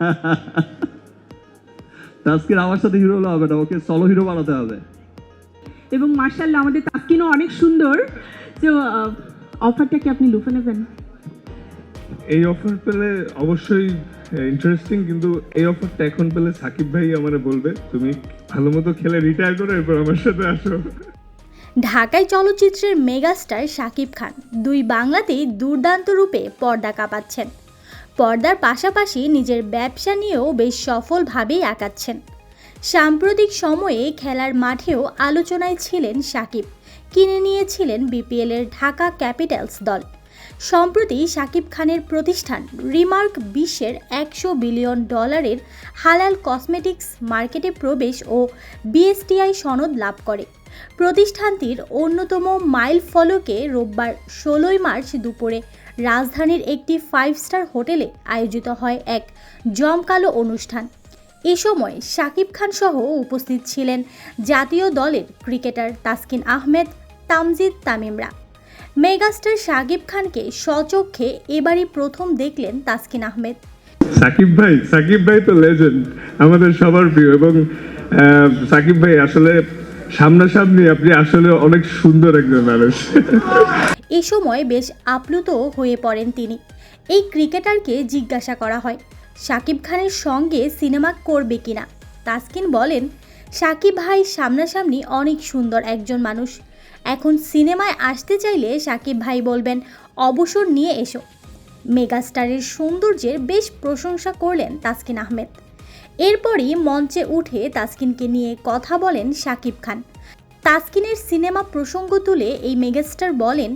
তাস্কির আমার সাথে হিরো হলে হবে না ওকে সলো হিরো বানাতে হবে। এবং মার্শাল্লাহ আমাদের তাস্কিনও অনেক সুন্দর। তো অফারটা কি আপনি লুফে নেবেন? এই অফার পেলে অবশ্যই ইন্টারেস্টিং কিন্তু এই অফারটা এখন পেলে সাকিব ভাই আমারে বলবে তুমি ভালো মতো খেলে রিটায়ার করো এরপর আমার সাথে আসো। ঢাকায় চলচ্চিত্রের মেগাস্টার শাকিব খান দুই বাংলাতেই দুর্দান্ত রূপে পর্দা কাঁপাচ্ছেন। পর্দার পাশাপাশি নিজের ব্যবসা নিয়েও বেশ সফলভাবেই আঁকাচ্ছেন সাম্প্রতিক সময়ে খেলার মাঠেও আলোচনায় ছিলেন শাকিব কিনে নিয়েছিলেন বিপিএলের ঢাকা ক্যাপিটালস দল। সম্প্রতি শাকিব খানের প্রতিষ্ঠান রিমার্ক বিশ্বের একশো বিলিয়ন ডলারের হালাল কসমেটিক্স মার্কেটে প্রবেশ ও বিএসটিআই সনদ লাভ করে। প্রতিষ্ঠানটির অন্যতম মাইল ফলকে রোববার ষোলোই মার্চ দুপুরে রাজধানীর একটি ফাইভ স্টার হোটেলে আয়োজিত হয় এক জমকালো অনুষ্ঠান। এ সময় শাকিব খান সহ উপস্থিত ছিলেন জাতীয় দলের ক্রিকেটার তাসকিন আহমেদ, তামজিদ তামিমরা। মেগাস্টার শাকিব খানকে স্বচক্ষে এবারই প্রথম দেখলেন তাসকিন আহমেদ। সাকিব ভাই সাকিব ভাই তো লেজেন্ড আমাদের সবার প্রিয় এবং সাকিব ভাই আসলে সামনাসামনি আপনি আসলে অনেক সুন্দর একজন মানুষ। এ সময় বেশ আপ্লুত হয়ে পড়েন তিনি। এই ক্রিকেটারকে জিজ্ঞাসা করা হয়, সাকিব খানের সঙ্গে সিনেমা করবে কিনা তাসকিন বলেন, সাকিব ভাই সামনাসামনি অনেক সুন্দর একজন মানুষ। এখন সিনেমায় আসতে চাইলে সাকিব ভাই বলবেন, অবসর নিয়ে এসো মেগাস্টারের সৌন্দর্যের বেশ প্রশংসা করলেন তাসকিন আহমেদ। এরপরই মঞ্চে উঠে তাসকিনকে নিয়ে কথা বলেন সাকিব খান। তাসকিনের সিনেমা প্রসঙ্গ তুলে এই মেগাস্টার বলেন,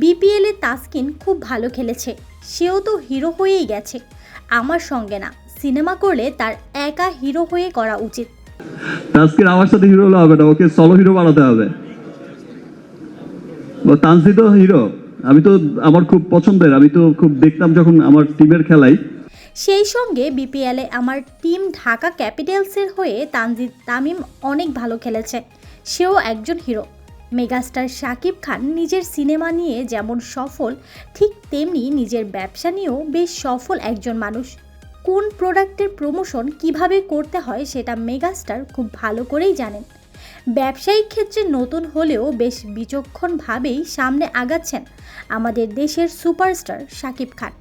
বিপিএলে তাসকিন খুব ভালো খেলেছে। সেও তো হিরো হয়েই গেছে। আমার সঙ্গে না, সিনেমা করলে তার একা হিরো হয়ে করা উচিত। তাস্কির আমার সাথে হিরো হলে হবে না, ওকে সলো হিরো বানাতে হবে। তানসি তো হিরো আমি তো, আমার খুব পছন্দের। আমি তো খুব দেখতাম যখন আমার টিমের খেলাই। সেই সঙ্গে বিপিএলে আমার টিম ঢাকা ক্যাপিটালসের হয়ে তানজিদ তামিম অনেক ভালো খেলেছে। সেও একজন হিরো। মেগাস্টার শাকিব খান নিজের সিনেমা নিয়ে যেমন সফল, ঠিক তেমনি নিজের ব্যবসা নিয়েও বেশ সফল একজন মানুষ। কোন প্রোডাক্টের প্রমোশন কীভাবে করতে হয় সেটা মেগাস্টার খুব ভালো করেই জানেন। ব্যবসায়িক ক্ষেত্রে নতুন হলেও বেশ বিচক্ষণভাবেই সামনে আগাচ্ছেন আমাদের দেশের সুপারস্টার শাকিব খান।